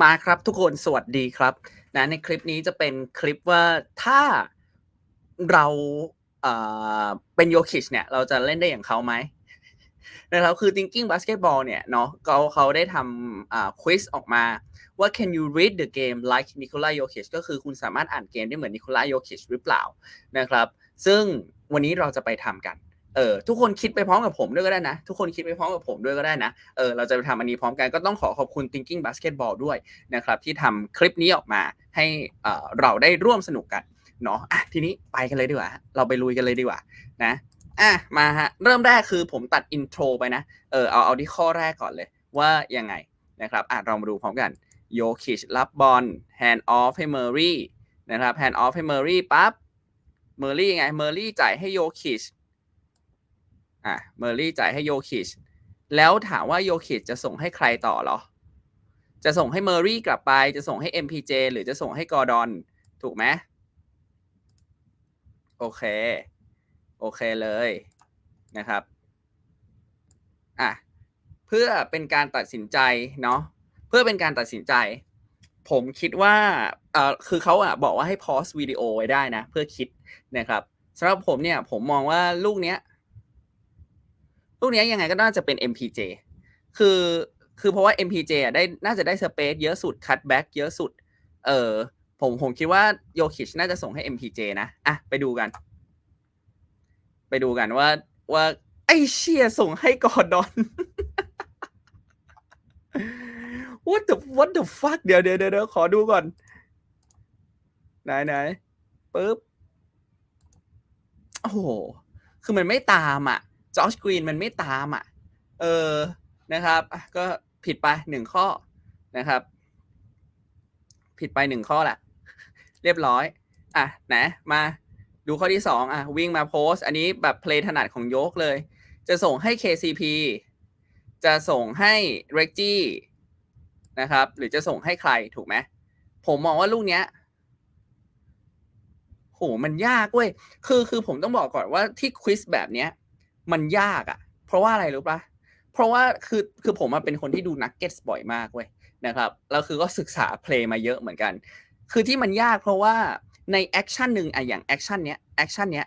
มาครับทุกคนสวัสดีครับนะในคลิปนี้จะเป็นคลิปว่าถ้าเราเอ่อเป็นโยคิชเนี่ย เราจะเล่นได้อย่างเขาไหมนะครับคือ thinking basketball เนี่ยเนาะเขาเขาได้ทำอ่า quiz ออกมาว่า can you read the game like Nikola Jokic ก็คือคุณสามารถอ่านเกมได้เหมือน Nikola Jokic หรือเปล่านะครับ ซึ่งวันนี้เราจะไปทำกัน เออทุกคนคิดไปพร้อมกับผมด้วยก็ได้นะ ทุกคนคิดไปพร้อมกับผมด้วยก็ได้นะเออเราจะไปทำอันนี้พร้อมกันก็ต้องขอขอบคุณ Thinking Basketball ด้วยนะครับที่ทำคลิปนี้ออกมาให้เอ่อเราได้ร่วมสนุกกันเนาะอะทีนี้ไปกันเลยดีกว่า เราไปลุยกันเลยดีกว่านะอะมาฮะเริ่มแรกคือผมตัดอินโทรไปนะเออเอาเอาที่ข้อแรกก่อนเลย ว่ายังไงนะครับอะเรามาดูพร้อมกันโยคิชรับบอลแฮนด์ออฟให้เมอร์รี่นะครับแฮนด์ออฟให้เมอร์รี่ปั๊บเมอร์รี่ไงเมอร์รี่จ่ายให้โยคิช อะเมอร์รี่จ่ายให้โยคิชแล้วถามว่าโยคิชจะส่งให้ใครต่อหรอ จะส่งให้เมอร์รี่กลับไปจะส่งให้ MPJ หรือจะส่งให้กอร์ดอน ถูกไหมโอเค โอเคเลยนะครับอะเพื่อเป็นการตัดสินใจเนาะเพื่อเป็นการตัดสินใจ ผมคิดว่าเออคือเขาอะบอกว่าให้พอสวิดีโอไว้ได้นะ เพื่อคิดนะครับสำหรับผมเนี่ยผมมองว่าลูกเนี้ย ลูกนี้ยังไงก็น่าจะเป็น MPJ คือคือเพราะว่า MPJ อะได้น่าจะได้สเปซเยอะสุดคัตแบ็กเยอะสุด เออผมผมคิดว่าโยคิชน่าจะส่งให้ MPJ นะอะไปดูกัน ไปดูกันว่าว่าไอเชียส่งให้กอร์ดอน what the what the fuck เดี๋ยวเดี๋ยวเดี๋ยวขอดูก่อน ไหนไหนปึ๊บ โอ้โห คือมันไม่ตามอะ จอชกรีนมันไม่ตามอะ เออนะครับก็ผิดไปหนึ่งข้อนะครับ ผิดไปหนึ่งข้อแหละเรียบร้อย อะไหนมาดูข้อที่สองอะวิ่งมาโพสอันนี้แบบเพลย์ถนัดของโยกเลย จะส่งให้ KCP จะส่งให้เรกจี้นะครับ หรือจะส่งให้ใครถูกไหมผมมองว่าลูกเนี้ยโหมันยากเว้ย คือคือผมต้องบอกก่อนว่าที่ควิสแบบเนี้ย มันยากอะ่ะ เพราะว่าอะไรรู้ปะเพราะว่าคือคือผมเป็นคนที่ดูนักเก็ตบ่อยมากเว้ยนะครับแล้วคือก็ศึกษาเพลงมาเยอะเหมือนกัน คือที่มันยากเพราะว่าในแอคชั่นหนึ่งอะอย่างแอคชั่นเนี้ยแอคชั่นเนี้ย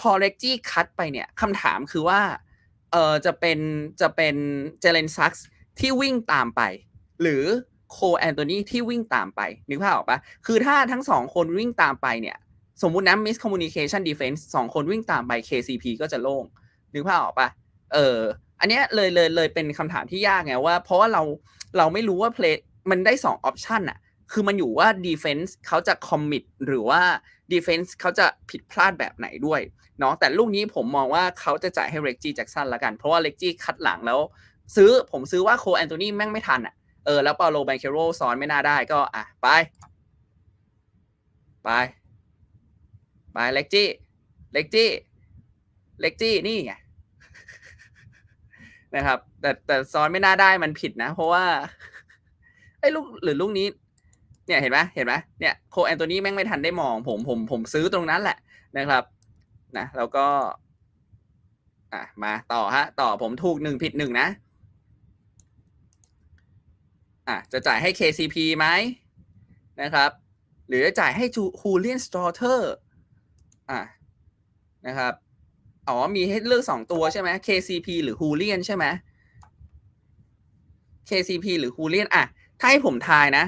พอเล็กจี้คัดไปเนี่ยคำถามคือว่าเออจะเป็นจะเป็นเจเลนซักที่วิ่งตามไป หรือโคแอนโทนีที่วิ่งตามไปนึกภาพออกปะคือถ้าทั้งสองคนวิ่งตามไปเนี่ย สมมุตินะ miscommunication defense สองคนวิ่งตามไป KCP ก็จะโล่ง นึกภาพออกปะเออ อันเนี้ยเลยเลยเลยเป็นคำถามที่ยากไงว่า เพราะว่าเราเราไม่รู้ว่า play มันได้สอง option อะคือมันอยู่ว่า defense เขาจะ commit หรือว่า defense เขาจะผิดพลาดแบบไหนด้วยเนาะแต่ลูกนี้ผมมองว่าเขาจะจ่ายให้ Reggie Jackson ละกัน เพราะว่า Reggie คัดหลังแล้ว ซื้อผมซื้อว่าโคแอนโทนีแม่งไม่ทันอะเออแล้วเปาโลแบงเคโรซ้อนไม่น่าได้ก็อะไป ไป ไปเล็กจี้เล็กจี้เล็กจี้นี่ไง นะครับ แต่แต่ซ้อนไม่น่าได้มันผิดนะ เพราะว่าไอ้ลูกหรือลูกนี้ เนี่ยเห็นไหมเห็นไหมเนี่ยโคแอนโทนีแม่งไม่ทันได้มอง ผมผมผมซื้อตรงนั้นแหละนะครับนะแล้วก็ อะมาต่อฮะ ต่อผมถูกหนึ่งผิดหนึ่งนะ อะจะจ่ายให้ KCP ไหมนะครับ หรือจะจ่ายให้ฮูเลียนสตอเทอร์อะนะครับ อ๋อ มีให้เลือกสองตัวใช่ไหม KCP หรือฮูเลียนใช่ไหม KCP หรือฮูเลียนอะ ถ้าให้ผมทายนะ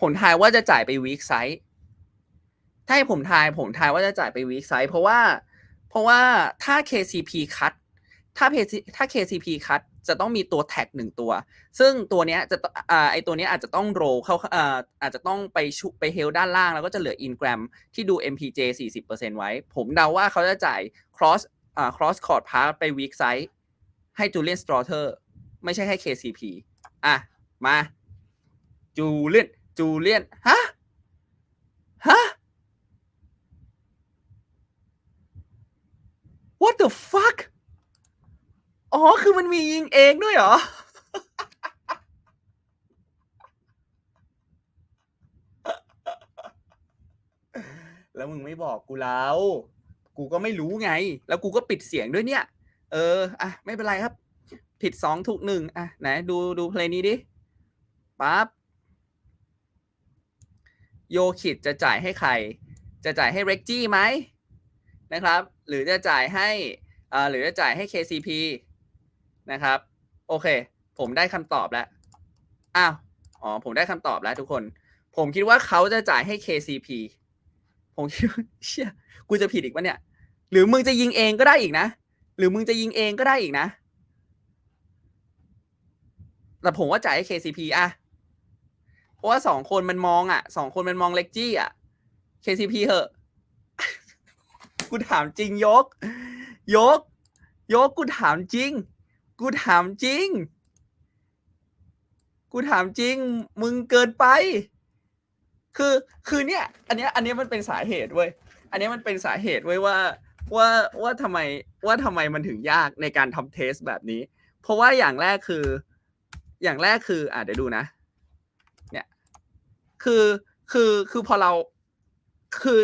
ผมทายว่าจะจ่ายไปวีคไซส์ถ้าให้ผมทาย ผมทายว่าจะจ่ายไปวีคไซส์เพราะว่า เพราะว่าถ้า KCP คัด ถ้าเพถ้า KCP คัดจะต้องมีตัวแท็กหนึ่งตัว ซึ่งตัวเนี้ยจะอ่าไอตัวเนี้ยอาจจะต้องโรเข้าอ่าอาจจะต้องไปชุไปเฮลด้านล่าง แล้วก็จะเหลืออินแกรมที่ดู MPJ 40%ไว้ ผมเดาว่าเขาจะจ่าย cross อ่า cross court pass ไป weak side ให้จูเลียนสตรอเทอร์ไม่ใช่ให้ KCP อะ มาจูเลียนจูเลียนฮะฮะ what the fuck อ๋อ คือมันมียิงเองด้วยเหรอ แล้วมึงไม่บอกกูแล้ว กูก็ไม่รู้ไง แล้วกูก็ปิดเสียงด้วยเนี่ย เออ อะ ไม่เป็นไรครับ ผิดสองถูกหนึ่งอะ ไหน ดูดูเพลงนี้ดิปั๊บโยคิดจะจ่ายให้ใคร จะจ่ายให้เร็กจี้ไหมนะครับ หรือจะจ่ายให้อ่าหรือจะจ่ายให้ KCP นะครับ โอเค ผมได้คำตอบแล้ว อ้าว อ๋อ ผมได้คำตอบแล้วทุกคน ผมคิดว่าเขาจะจ่ายให้ KCP ผมคิดว่าเชี่ยกูจะผิดอีกปะเนี่ย หรือมึงจะยิงเองก็ได้อีกนะ หรือมึงจะยิงเองก็ได้อีกนะ แต่ผมว่าจ่ายให้ KCP อะเพราะว่าสองคนมันมองอะสองคนมันมองเล็กจี้อะ KCP เหอะ กูถามจริงยก ยก ยกกูถามจริง กูถามจริง กูถามจริง มึงเกินไป คือคือเนี่ย อันเนี้ยอันเนี้ยมันเป็นสาเหตุเว้ยอันเนี้ยมันเป็นสาเหตุเว้ยว่าว่าว่าทำไมว่าทำไมมันถึงยากในการทำเทสแบบนี้ เพราะว่าอย่างแรกคือ อย่างแรกคืออะเดี๋ยวดูนะ เนี่ย คือคือคือพอเราคือ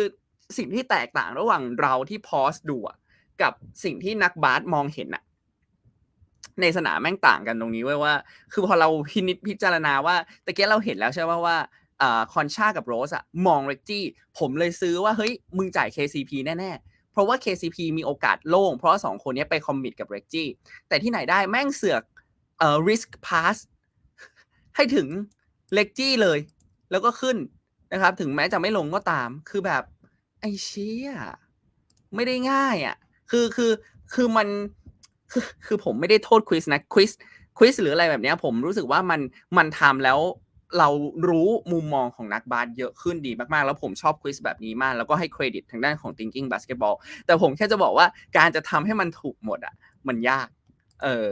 สิ่งที่แตกต่างระหว่างเราที่พอสดูอะกับสิ่งที่นักบาสมองเห็นอะ ในสนามแม่งต่างกันตรงนี้เว้ยว่า คือพอเราพินิจพิจารณาว่าตะเกียเราเห็นแล้วใช่ไหมว่าอ่าคอนชากับโรสอะมองเร็กจี้ผมเลยซื้อว่าเฮ้ยมึงจ่าย KCP แน่ๆ เพราะว่า KCP มีโอกาสโล่ง เพราะสองคนนี้ไปคอมมิตกับเร็กจี้แต่ที่ไหนได้แม่งเสือกเอ่อ risk pass ให้ถึงเล็กจี้เลย แล้วก็ขึ้นนะครับ ถึงแม้จะไม่ลงก็ตาม คือแบบ ไอ้เชี่ยไม่ได้ง่ายอะ คือคือคือมัน คือคือผมไม่ได้โทษควิสนะควิสควิสหรืออะไรแบบนี้ผมรู้สึกว่ามันมันทำแล้วเรารู้มุมมองของนักบาสเยอะขึ้นดีมากๆ แล้วผมชอบควิสแบบนี้มาก แล้วก็ให้เครดิตทางด้านของ thinking basketball แต่ผมแค่จะบอกว่าการจะทำให้มันถูกหมดอะ มันยาก เออ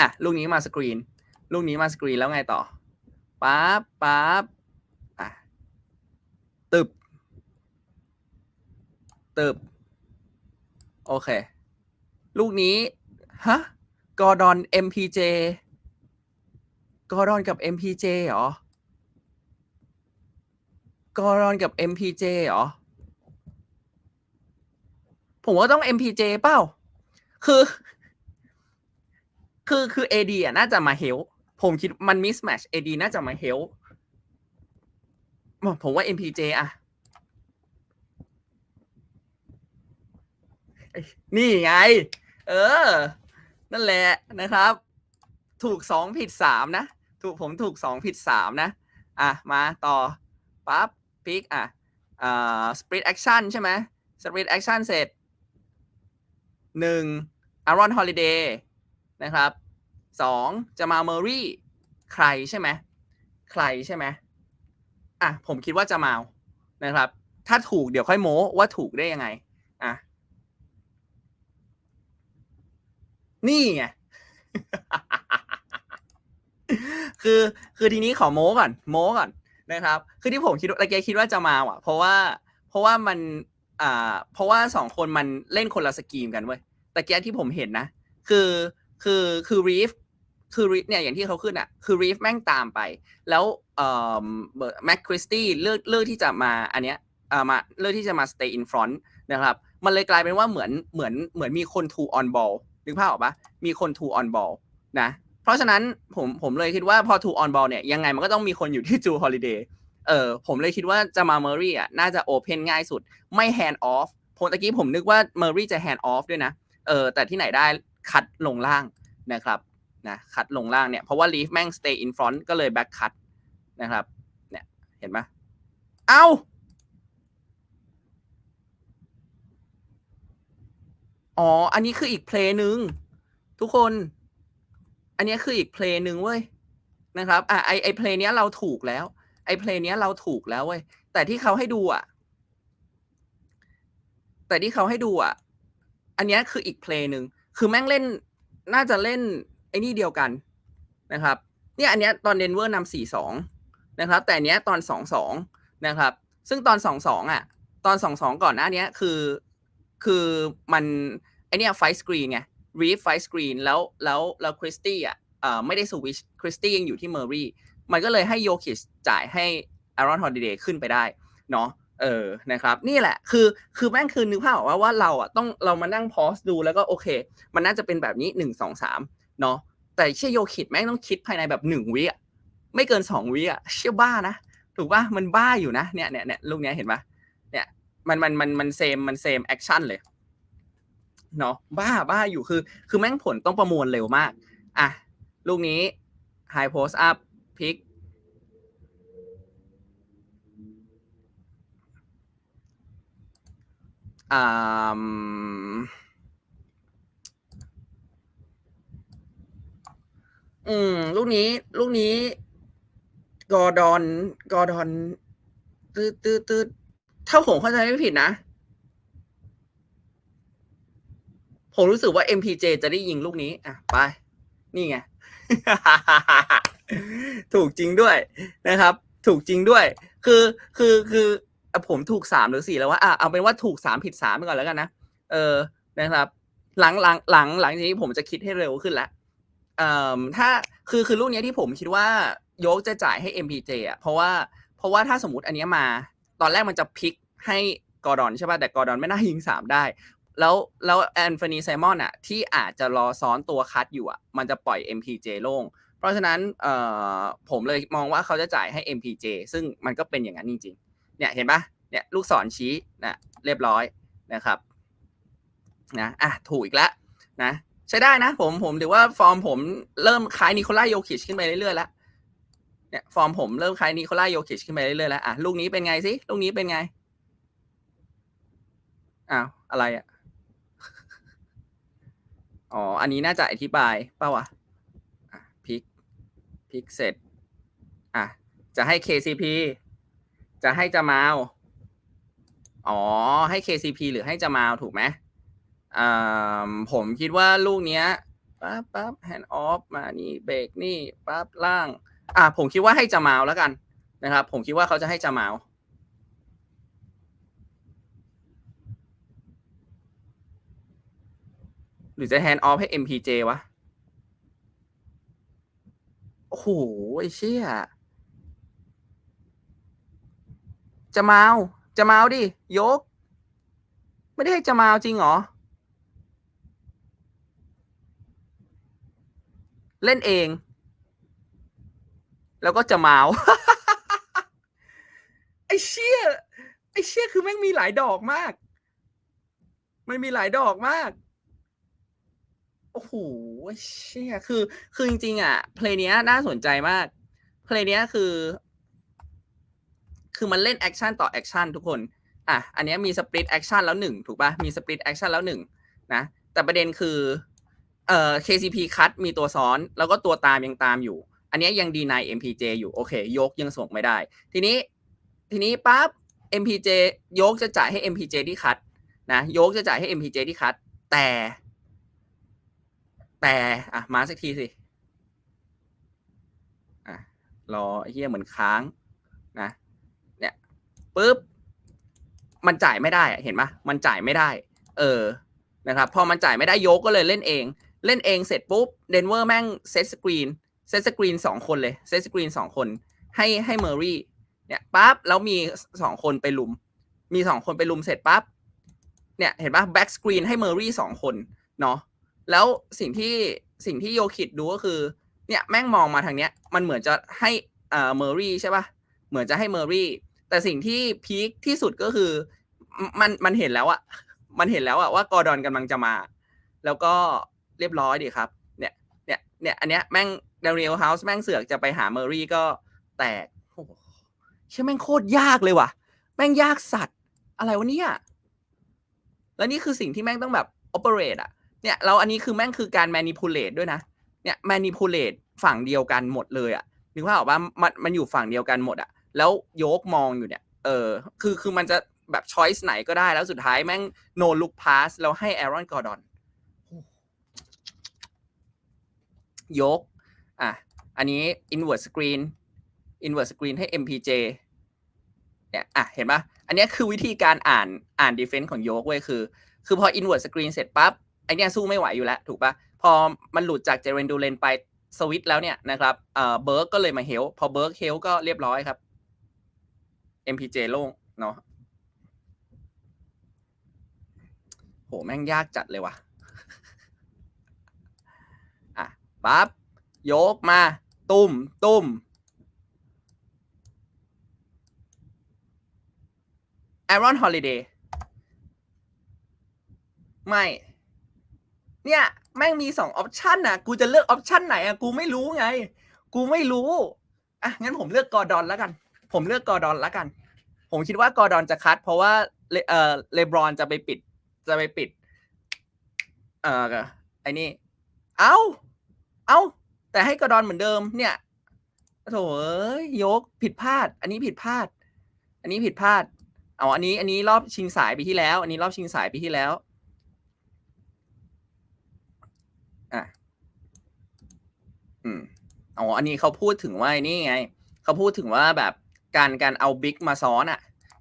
อะลูกนี้มาสกรีน ลูกนี้มาสกรีนแล้วไงต่อปั๊บปั๊บอะตึบตึบโอเค ลูกนี้ ฮะ กอร์ดอน MPJ กอร์ดอนกับ MPJ เหรอ กอร์ดอนกับ MPJ เหรอ ผมว่าต้อง MPJ เปล่า คือ คือ คือ AD อะ น่าจะมาเฮล ผมคิดมันมิสแมช AD น่าจะมาเฮล ผมว่า MPJ อะนี่ไง เออ นั่นแหละนะครับ ถูกสองผิดสามนะ ถูกผมถูกสองผิดสามนะ อะ มาต่อปั๊บพิกอะอ่าสปริตแอคชั่นใช่ไหมสปริตแอคชั่นเสร็จหนึ่งอารอนฮอลิเดย์นะครับสองจะมาเมอรี่ใครใช่ไหมใครใช่ไหมอะผมคิดว่าจะมานะครับ ถ้าถูกเดี๋ยวค่อยโม้ว่าถูกได้ยังไงอะ นี่ไงคือคือทีนี้ขอโม้ก่อน โม้ก่อนนะครับ คือที่ผมคิดตะเกียคิดว่าจะมาว่ะ เพราะว่าเพราะว่ามันอ่าเพราะว่าสองคนมันเล่นคนละสกีมกันเว้ยตะเกียที่ผมเห็นนะ คือคือคือรีฟคือรีฟเนี่ยอย่างที่เขาขึ้นอะ คือรีฟแม่งตามไป แล้วเอ่อแม็กคริสตี้เลือกเลือกที่จะมาอันเนี้ยอ่ามาเลือกที่จะมา stay in front นะครับ มันเลยกลายเป็นว่าเหมือนเหมือนเหมือนมีคน two on ball นึกภาพออกปะมีคน two on ball นะเพราะฉะนั้นผมผมเลยคิดว่าพอ two on ball เนี่ยยังไงมันก็ต้องมีคนอยู่ที่จูฮอลิเดย์เออผมเลยคิดว่าจะมาเมอรี่อะน่าจะโอเพนง่ายสุด ไม่ hand off ผมตะกี้ผมนึกว่าเมอรี่จะ hand off ด้วยนะเออแต่ที่ไหนได้คัดลงล่างนะครับนะคัดลงล่างเนี่ยเพราะว่า leaf แม่ง stay in front ก็เลย back cut นะครับเนี่ยเห็นไหมเอ้า อ๋อ อันนี้คืออีกเพลงหนึ่งทุกคน อันนี้คืออีกเพลงหนึ่งเว้ยนะครับ อะไอไอเพลงนี้เราถูกแล้ว ไอเพลงนี้เราถูกแล้วเว้ย แต่ที่เขาให้ดูอะ แต่ที่เขาให้ดูอะ อันนี้คืออีกเพลงหนึ่งคือแม่งเล่น น่าจะเล่นไอ้นี่เดียวกันนะครับ เนี่ยอันเนี้ยตอนเดนเวอร์นำสี่สองนะครับ แต่อันเนี้ยตอนสองสองนะครับ ซึ่งตอนสองสองอะ ตอนสองสองก่อนหน้านี้คือ คือมันไอเนี้ยไฟสกรีนไงรีฟไฟสกรีนแล้วแล้วแล้วคริสตี้อะไม่ได้สวิชคริสตี้ยังอยู่ที่เมอร์รี่มันก็เลยให้โยคิชจ่ายให้อารอนฮอลเดย์ขึ้นไปได้เนาะเออนะครับ นี่แหละคือคือแม่งคือนึกภาพออกว่าว่าเราอะต้องเรามานั่งพอสดูแล้วก็โอเค มันน่าจะเป็นแบบนี้หนึ่งสองสามเนาะแต่เชื่อโยคิดแม่งต้องคิดภายในแบบหนึ่งวิอะไม่เกินสองวิอะเชื่อบ้านะ ถูกปะมันบ้าอยู่นะเนี่ยเนี่ยเนี่ยลูกเนี้ยเห็นปะ มันมันมันมันเซมมันเซมแอคชั่นเลยเนาะบ้าบ้าอยู่คือ คือแม่งผลต้องประมวลเร็วมาก อะ ลูกนี้ High Post Up พิกอ่าอืม ลูกนี้ ลูกนี้ กอดอน กอดอนตืดตืดตืด ถ้าผมเข้าใจไม่ผิดนะ ผมรู้สึกว่า MPJ จะได้ยิงลูกนี้ อะ ไป นี่ไง ถูกจริงด้วยนะครับ ถูกจริงด้วย คือคือคือผมถูกสามหรือสี่แล้วว่าอะเอาเป็นว่าถูกสามผิดสามไปก่อนแล้วกันนะ เออนะครับ หลังหลังหลังหลังจากนี้ผมจะคิดให้เร็วขึ้นล้วเอ่อถ้าคือคือลูกนี้ที่ผมคิดว่าโยกจะจ่ายให้ MPJ อะเพราะว่าเพราะว่าถ้าสมมติอันนี้มา ตอนแรกมันจะพลิกให้กอร์ดอนใช่ป่ะแต่กอร์ดอนไม่น่ายิงสามได้ แล้วแล้วแอนโฟนีไซมอนอะที่อาจจะรอซ้อนตัวคัดอยู่อะมันจะปล่อย MPJ โล่งเพราะฉะนั้นเอ่อผมเลยมองว่าเขาจะจ่ายให้ MPJ ซึ่งมันก็เป็นอย่างนั้นจริงๆเนี่ยเห็นปะเนี่ยลูกศรชี้นะเรียบร้อยนะครับนะอะถูกอีกแล้วนะใช้ได้นะผมผมถือว่าฟอร์มผมเริ่มคล้ายนิโคล่าโยคิชขึ้นไปเรื่อยๆแล้ว เนี่ยฟอร์มผมเริ่มคล้ายนิโคลาโยคิชขึ้นไปเรื่อยๆแล้วอะลูกนี้เป็นไงสิลูกนี้เป็นไงอ้าวอะไรอะอ๋อ อันนี้น่าจะอธิบายป่าวะอะพิกพิกเสร็จอะจะให้ KCP จะให้จะมาวอ๋อ ให้ KCP หรือให้จะมาวถูกไหมอ่าผมคิดว่าลูกเนี้ยปั๊บปั๊บแฮนด์ออฟมานี่เบรกนี่ปั๊บล่าง อะผมคิดว่าให้จะมาวแล้วกันนะครับ ผมคิดว่าเขาจะให้จะมาวหรือจะแฮนด์ออฟให้ MPJ วะ โอ้โหไอ้เชี่ย จะมาวจะมาวดิ ยก ไม่ได้ให้จะมาวจริงเหรอ เล่นเอง แล้วก็จะมาวไอ้เชี่ยไอ้เชี่ยคือแม่งมีหลายดอกมาก มันมีหลายดอกมาก โอ้โหเชี่ยคือ คือจริงๆอะ เพลงเนี้ยน่าสนใจมาก เพลงเนี้ยคือ คือมันเล่นแอคชั่นต่อแอคชั่นทุกคน อะ อันเนี้ยมีสปริตแอคชั่นแล้วหนึ่งถูกปะมีสปริตแอคชั่นแล้วหนึ่งนะ แต่ประเด็นคือ เอ่อ KCP คัตมีตัวซ้อน แล้วก็ตัวตามยังตามอยู่ อันนี้ยังดีนาย MPJ อยู่โอเค ยกยังส่งไม่ได้ ทีนี้ทีนี้ปั๊บ MPJ ยกจะจ่ายให้ MPJ ที่คัดนะยกจะจ่ายให้ MPJ ที่คัด แต่ แต่อะมาสักทีสิอะรอเฮียเหมือนค้างนะเนี่ยปุ๊บมันจ่ายไม่ได้อะเห็นปะมันจ่ายไม่ได้ เออนะครับพอมันจ่ายไม่ได้ยกก็เลยเล่นเอง เล่นเองเสร็จปุ๊บเดนเวอร์แม่งเซตสกรีน เซตสกรีนสองคนเลยเซตสกรีนสองคน ให้ให้เมอรี่ เนี่ยปั๊บแล้วมีสองคนไปลุม มีสองคนไปลุมเสร็จปั๊บเนี่ยเห็นปะแบ็กสกรีนให้เมอรี่สองคนเนาะแล้วสิ่งที่สิ่งที่โยคิดดูก็คือเนี่ยแม่งมองมาทางเนี้ยมันเหมือนจะให้เอ่อเมอรี่ใช่ปะเหมือนจะให้เมอรี่ แต่สิ่งที่พีคที่สุดก็คือมันมันเห็นแล้วอะมันเห็นแล้วอะว่ากอร์ดอนกำลังจะมา แล้วก็เรียบร้อยดีครับ เนี่ยเนี่ยเนี่ยอันเนี้ยแม่ง ดนิเอลเฮาส์แม่งเสือกจะไปหาเมอรี่ก็แตกโอ้โหเชื่อแม่งโคตรยากเลยว่ะ แม่งยากสัตว์ อะไรวะเนี่ย แล้วนี่คือสิ่งที่แม่งต้องแบบ operate อะเนี่ยเราอันนี้คือแม่งคือการ manipulate ด้วยนะ เนี่ย manipulate ฝั่งเดียวกันหมดเลยอะนึกว่าออกว่ามันมันอยู่ฝั่งเดียวกันหมดอะแล้วโยกมองอยู่เนี่ย เออ คือคือมันจะแบบ choice ไหนก็ได้แล้วสุดท้ายแม่ง no look pass แล้วให้ Aaron Gordon ยก อะ อันนี้ invert screen invert screen ให้ MPJ เนี่ย อะ เห็นปะอันนี้คือวิธีการอ่านอ่าน defense ของโยกเว้ยคือ คือพอ invert screen เสร็จปั๊บไอเนี้ยสู้ไม่ไหวอยู่แล้วถูกปะพอมันหลุดจากเจเรนดูเลนไปสวิตแล้วเนี่ยนะครับเอ่อเบิร์กก็เลยมาเฮลพอเบิร์กเฮลก็เรียบร้อยครับ MPJ โล่งเนาะโห แม่งยากจัดเลยว่ะ อะปั๊บ ยกมา ตุ้ม ตุ้ม Aaron Holiday ไม่ เนี่ย แม่งมีสองออปชันนะกูจะเลือกออปชันไหนอะกูไม่รู้ไง กูไม่รู้ อะ งั้นผมเลือกกอร์ดอนแล้วกัน ผมเลือกกอร์ดอนแล้วกัน ผมคิดว่ากอร์ดอนจะคัด เพราะว่าเลเอ่อเลบรอนจะไปปิด จะไปปิด เอ่อไอ้นี่ เอ้า เอ้า แต่ให้กร์ดอนเหมือนเดิมเนี่ยโถเอ้ยยกผิดพลาด อันนี้ผิดพลาด อันนี้ผิดพลาดเอาอันนี้อันนี้รอบชิงสายปีที่แล้ว อันนี้รอบชิงสายปีที่แล้วอะอืมอ๋ออันนี้เขาพูดถึงว่าไอนี่ไงเขาพูดถึงว่าแบบการการเอาบิ๊กมาซ้อนอะ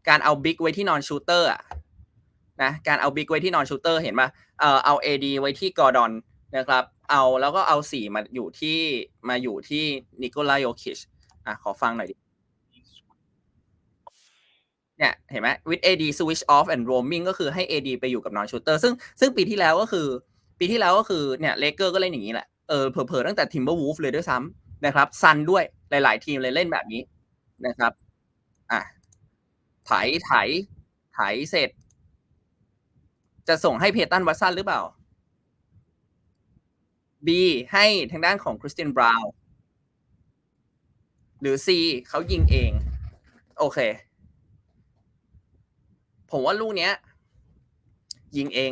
การเอาบิ๊กไว้ที่นอนชูเตอร์อะนะการเอาบิ๊กไว้ที่นอนชูเตอร์เห็นป่ะเออเอา AD ไว้ที่กอร์ดอน นะครับ เอาแล้วก็เอาสี่มาอยู่ที่มาอยู่ที่นิโคลาโยคิชอะขอฟังหน่อยดิเนี่ยเห็นไหม with AD switch off and roaming ก็คือให้ AD ไปอยู่กับ non shooter ซึ่งซึ่งปีที่แล้วก็คือ ปีที่แล้วก็คือเนี่ยเลเกอร์ก็เล่นอย่างนี้แหละเออเผลอๆตั้งแต่ Timberwolves เลยด้วยซ้ำนะครับซันด้วยหลาย ๆ ทีมเลยเล่นแบบนี้นะครับอะไถไถไถเสร็จ จะส่งให้เพตันวัตสันหรือเปล่า B ให้ทางด้านของคริสตียนบราวน์หรือ C เขายิงเอง โอเค ผมว่าลูกเนี้ย ยิงเอง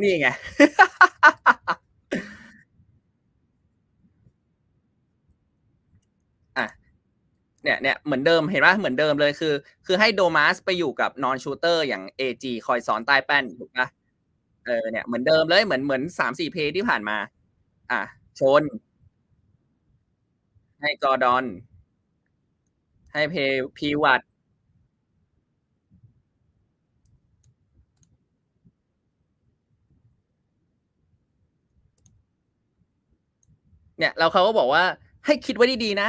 นี่ไง อะ เนี่ยเนี่ยเหมือนเดิมเห็นไหมเหมือนเดิมเลยคือ คือให้โดมัสไปอยู่กับนอนชูเตอร์อย่าง AG คอยซ้อนใต้แป้นถูกปะเออเนี่ยเหมือนเดิมเลยเหมือนเหมือนสามสี่เพย์ที่ผ่านมา อะชน ให้กอร์ดอน ให้เพย์พีวัตเนี่ยแล้วเขาก็บอกว่าให้คิดไว้ดีๆนะ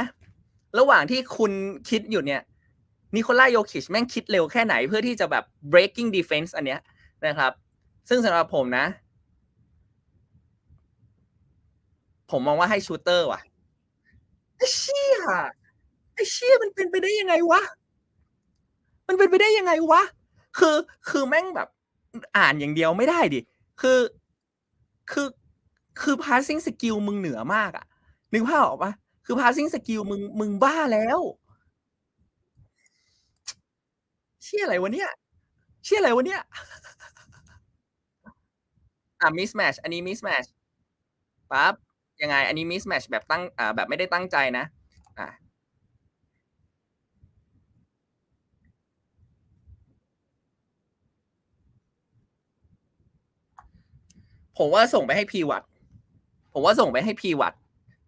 ระหว่างที่คุณคิดอยู่เนี่ยนิโคลาโยคิชแม่งคิดเร็วแค่ไหนเพื่อที่จะแบบ breaking defense อันเนี้ยนะครับ ซึ่งสำหรับผมนะ ผมมองว่าให้ชูเตอร์ว่ะไอ้เชี่ยไอ้เชี่ยมันเป็นไปได้ยังไงวะ มันเป็นไปได้ยังไงวะ คือคือแม่งแบบอ่านอย่างเดียวไม่ได้ดิ คือคือคือ passing skill มึงเหนือมากอะนึกภาพออกปะ คือ passing skill มึงมึงบ้าแล้ว เชี่ยอะไรวะเนี่ย เชี่ยอะไรวะเนี่ย อ่า mismatch อันนี้ mismatch ปั๊บยังไง อันนี้ mismatch แบบตั้งอ่าแบบไม่ได้ตั้งใจนะ อ่าผมว่าส่งไปให้พีวัตผมว่าส่งไปให้พีวัต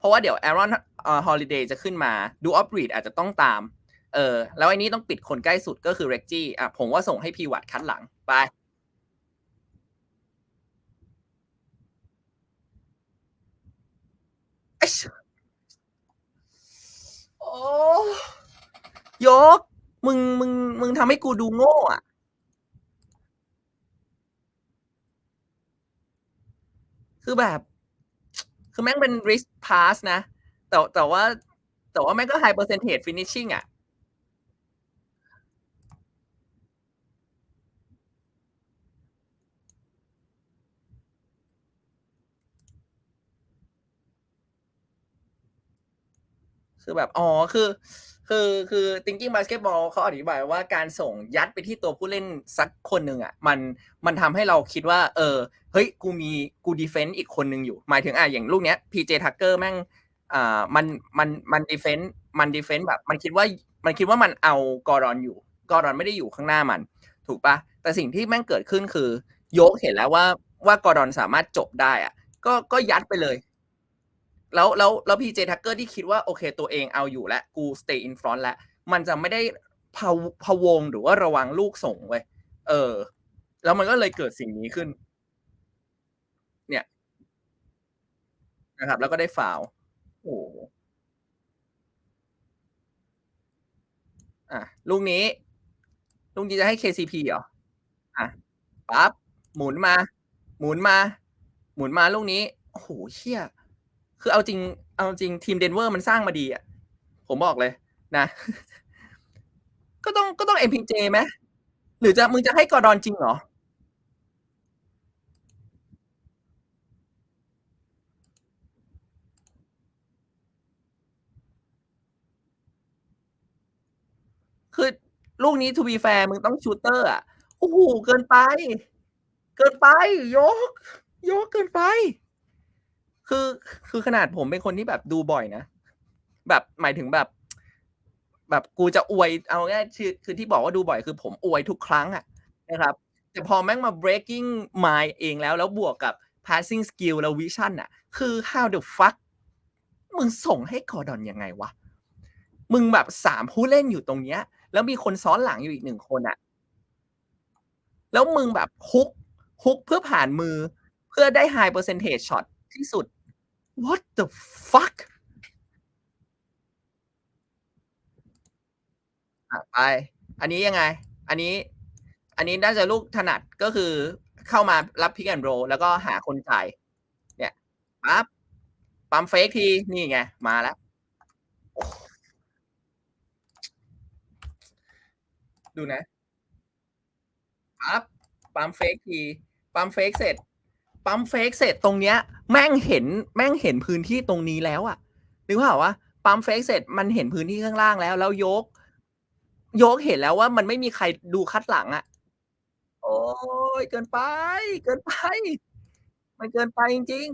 เพราะว่าเดี๋ยว Aaron เอ่อ Holiday จะขึ้นมาดูออฟรีดอาจจะต้องตาม เออ แล้วไอ้นี้ต้องปิดคนใกล้สุดก็คือ Reggie อะผมว่าส่งให้พีวัตคัดหลังไปอ้ชโอ้ยก มึง มึง มึงทำให้กูดูโง่อะคือแบบ คือแม่งเป็น พาสนะ แต่แต่ว่า แต่ว่าแม่ก็ไฮเปอร์เซนเทจฟินิชชิ่งอะคือแบบ อ๋อ คือ คือคือ thinking basketball เขาอธิบายว่าการส่งยัดไปที่ตัวผู้เล่นสักคนหนึ่งอะมันมันทำให้เราคิดว่า เออเฮ้ยกูมีกู defense อีกคนหนึ่งอยู่ หมายถึงอะอย่างลูกเนี้ย PJ Tucker แม่งอ่ามันมันมัน defense มัน defense แบบ มันคิดว่ามันคิดว่ามันเอากอรอนอยู่ กอรอนไม่ได้อยู่ข้างหน้ามัน ถูกปะแต่สิ่งที่แม่งเกิดขึ้นคือ โยกเห็นแล้วว่าว่ากอรอนสามารถจบได้อะก็ก็ยัดไปเลย แล้วแล้วแล้ว PJ Tucker ที่คิดว่าโอเคตัวเองเอาอยู่แล้วกู stay in front แล้ว มันจะไม่ได้พะพะวงหรือว่าระวังลูกส่งเว้ยเออ แล้วมันก็เลยเกิดสิ่งนี้ขึ้น เนี่ย นะครับ แล้วก็ได้ฟาวโอ้โฮอ่าลูกนี้ ลูกนี้จะให้ KCP เหรอ?อ่าปั๊บหมุนมา หมุนมา หมุนมาลูกนี้ โอ้โฮเหี้ย คือเอาจริง เอาจริงทีมเดนเวอร์มันสร้างมาดีอะผมบอกเลยนะ ก็ต้องก็ต้อง MPJ ไหมหรือจะมึงจะให้กอร์ดอนจริงเหรอ คือลูกนี้ to be fair มึงต้องชูเตอร์อะ โอ้โห เกินไป เกินไป ยก ยกเกินไป คือคือขนาดผมเป็นคนที่แบบดูบ่อยนะ แบบหมายถึงแบบ แบบกูจะอวยเอาง่ายคือคือที่บอกว่าดูบ่อยคือผมอวยทุกครั้งอะนะครับ แต่พอแม่งมา breaking mind เองแล้วแล้วบวกกับ passing skill แล้ว vision อะคือ how the fuck มึงส่งให้กอร์ดอนยังไงวะ มึงแบบสามผู้เล่นอยู่ตรงเนี้ย แล้วมีคนซ้อนหลังอยู่อีกหนึ่งคนอะแล้วมึงแบบฮุกฮุกเพื่อผ่านมือ เพื่อได้ high percentage shot ที่สุด what the fuck อะไป อันนี้ยังไง อันนี้ อันนี้น่าจะลูกถนัดก็คือเข้ามารับพิกแอนโรแล้วก็หาคนจ่าย เนี่ยปั๊บปั๊มเฟกที นี่ไง มาแล้ว ดูนะปั๊บปั๊มเฟกทีปั๊มเฟกเสร็จ ปั๊มเฟกเสร็จตรงเนี้ย แม่งเห็นแม่งเห็นพื้นที่ตรงนี้แล้วอะนึกภาว่าปั๊มเฟกเสร็จมันเห็นพื้นที่ข้างล่างแล้ว แล้วยก ยกเห็นแล้วว่ามันไม่มีใครดูคัดหลังอะโอ้ยเกินไป เกินไป มันเกินไปจริง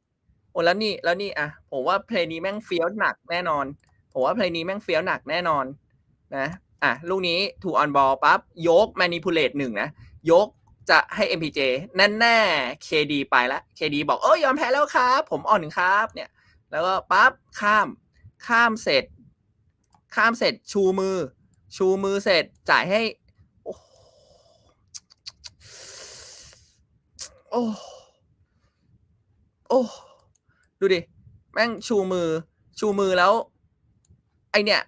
ๆโอ้แล้วนี่แล้วนี่อะผมว่าเพลงนี้แม่งเฟี้ยวหนักแน่นอนผมว่าเพลงนี้แม่งเฟี้ยวหนักแน่นอน นะอะลูกนี้ถูกออนบอลปั๊บยก manipulate หนึ่งนะยก จะให้ MPJ แน่แน่ KD ไปแล้ว KD บอกเอ้ยยอมแพ้แล้วครับ ผมอ่อนครับเนี่ย แล้วก็ปั๊บข้ามข้ามเสร็จ ข้ามเสร็จชูมือ ชูมือเสร็จจ่ายให้ โอ้โอ้โอ้ดูดิ แม่งชูมือ ชูมือแล้ว ไอเนี่ย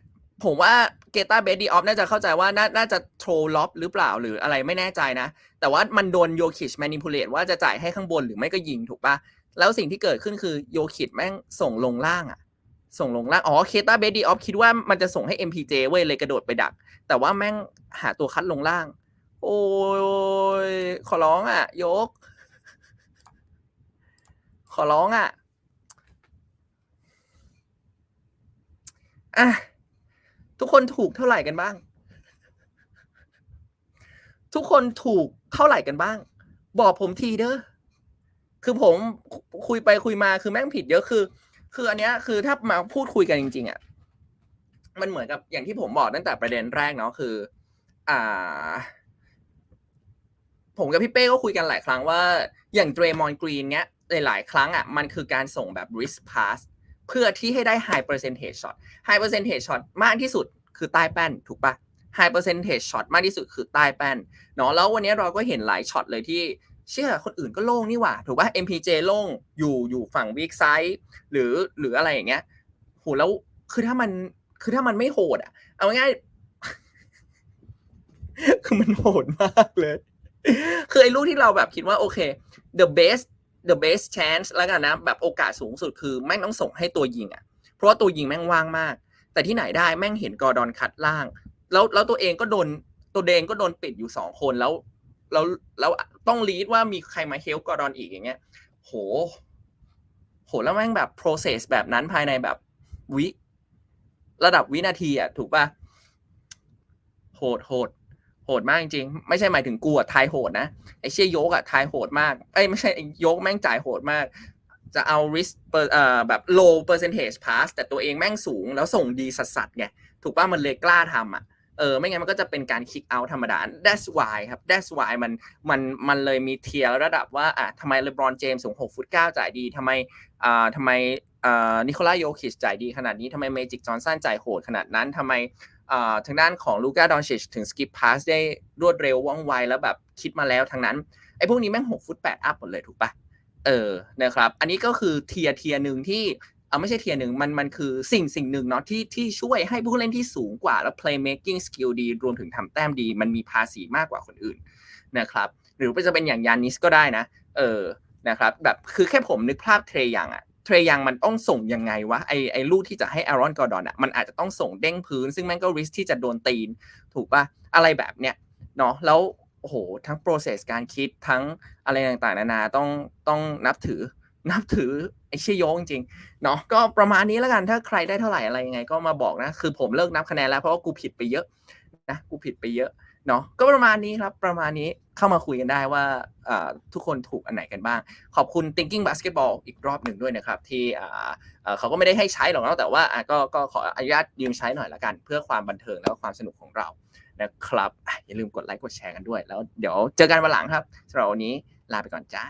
ผมว่า เกตาเบดีออฟน่าจะเข้าใจว่าน่าจะโทรล็อบหรือเปล่าหรืออะไรไม่แน่ใจนะ แต่ว่ามันโดนโยคิชแมนิพูเลตว่าจะจ่ายให้ข้างบนหรือไม่ก็ยิงถูกปะแล้วสิ่งที่เกิดขึ้นคือโยคิชแม่งส่งลงล่างอะส่งลงล่าง อ๋อ เคตาเบดีออฟคิดว่ามันจะส่งให้ MPJ เว้ยเลยกระโดดไปดัก แต่ว่าแม่งหาตัวคัดลงล่าง โอ้ย ขอร้องอะ ยก ขอร้องอะ อะ ทุกคนถูกเท่าไหร่กันบ้าง ทุกคนถูกเท่าไหร่กันบ้าง บอกผมทีเด้อคือผมคุยไปคุยมาคือแม่งผิดเยอะคือ คืออันเนี้ยคือถ้ามาพูดคุยกันจริง ๆอะมันเหมือนกับอย่างที่ผมบอกตั้งแต่ประเด็นแรกเนาะคือ อ่า ผมกับพี่เป้ก็คุยกันหลายครั้งว่า อย่างเดรมอนกรีนเนี้ยหลายๆครั้งอะมันคือการส่งแบบ risk pass เพื่อที่ให้ได้ high percentage shot high percentage shot มากที่สุดคือใต้แป้นถูกปะ high percentage shot มากที่สุดคือใต้แป้นเนาะแล้ววันนี้เราก็เห็นหลายช็อตเลยที่เชื่อคนอื่นก็โล่งนี่หว่า ถูกปะ MPJ โล่งอยู่อยู่ฝั่ง weak side หรือหรืออะไรอย่างเงี้ยโหแล้วคือถ้ามันคือถ้ามันไม่โหดอะ เอาง่ายคือมันโหดมากเลย คือไอ้ลูกที่เราแบบคิดว่าโอเค the best the best chance แล้วกันนะแบบโอกาสสูงสุดคือแม่งต้องส่งให้ตัวยิงอะ เพราะว่าตัวยิงแม่งว่างมาก แต่ที่ไหนได้แม่งเห็นกอร์ดอนคัดล่าง แล้วแล้วตัวเองก็โดนตัวเดงก็โดนปิดอยู่สองคนแล้วแล้วแล้วต้องลีดว่ามีใครมาเฮลกอร์ดอนอีกอย่างเงี้ย โห โหแล้วแม่งแบบ process แบบนั้นภายในแบบวิ ระดับวินาทีอะ ถูกป่ะ โหดโหด โหดมากจริงๆ ไม่ใช่หมายถึงกูอะทายโหดนะ ไอเชี่ยโยกอะทายโหดมาก เอ้ยไม่ใช่โยกแม่งจ่ายโหดมาก จะเอา risk เอ่อแบบ low percentage pass แต่ตัวเองแม่งสูงแล้วส่งดีสัสๆไง ถูกป่ะมันเลยกล้าทำอะเออไม่งั้นมันก็จะเป็นการ kick out ธรรมดา that's why ครับ that's why มันมันมันเลยมีเทียร์ระดับว่าอะทำไมเลบรอนเจมส์สูง6ฟุต9จ่ายดีทำไมอ่าทำไมอ่านิโคลาโยคิชจ่ายดีขนาดนี้ทำไมเมจิกจอห์นสันจ่ายโหดขนาดนั้นทำไม ทางด้านของลูก้าดอนชิชถึงสกิปพาสได้รวดเร็วว่องไวแล้วแบบคิดมาแล้วทั้งนั้นไอ้พวกนี้แม่ง6ฟุต8อัพหมดเลยถูกปะเออนะครับ อันนี้ก็คือเทียร์เทียหนึ่งที่เอาไม่ใช่เทียร์หนึ่งมันมันคือสิ่งสิ่งหนึ่งเนาะที่ที่ช่วยให้ผู้เล่นที่สูงกว่าแล้ว playmaking skill ดี รวมถึงทำแต้มดี มันมีภาษีมากกว่าคนอื่นนะครับ หรือจะเป็นอย่างยานิสก็ได้นะ เออนะครับแบบคือแค่ผมนึกภาพเทรอย่างอะ เทรยังมันต้องส่งยังไงวะไอไอลูกที่จะให้อารอนกอร์ดอนอะมันอาจจะต้องส่งเด้งพื้น ซึ่งแม่งก็ริสที่จะโดนตีน ถูกปะอะไรแบบเนี้ยเนาะแล้วโอ้โหทั้ง process การคิดทั้งอะไรต่างๆ นานาต้องต้องนับถือ นับถือไอ้เชี่ยโยงจริงเนาะก็ประมาณนี้แล้วกันถ้าใครได้เท่าไหร่อะไรยังไงก็มาบอกนะ คือผมเลิกนับคะแนนแล้วเพราะว่ากูผิดไปเยอะนะกูผิดไปเยอะเนาะก็ประมาณนี้ครับประมาณนี้ เข้ามาคุยกันได้ว่าทุกคนถูกอันไหนกันบ้าง ขอบคุณ Thinking Basketball อีกรอบหนึ่งด้วยนะครับ ที่เขาก็ไม่ได้ให้ใช้หรอกนะแต่ว่าก็ขออนุญาตยืมใช้หน่อยละกัน เพื่อความบันเทิงแล้วก็ความสนุกของเรานะครับอะอย่าลืมกดไลค์กดแชร์กันด้วย แล้วเดี๋ยวเจอกันวันหลังครับสำหรับวันนี้ลาไปก่อนจ้า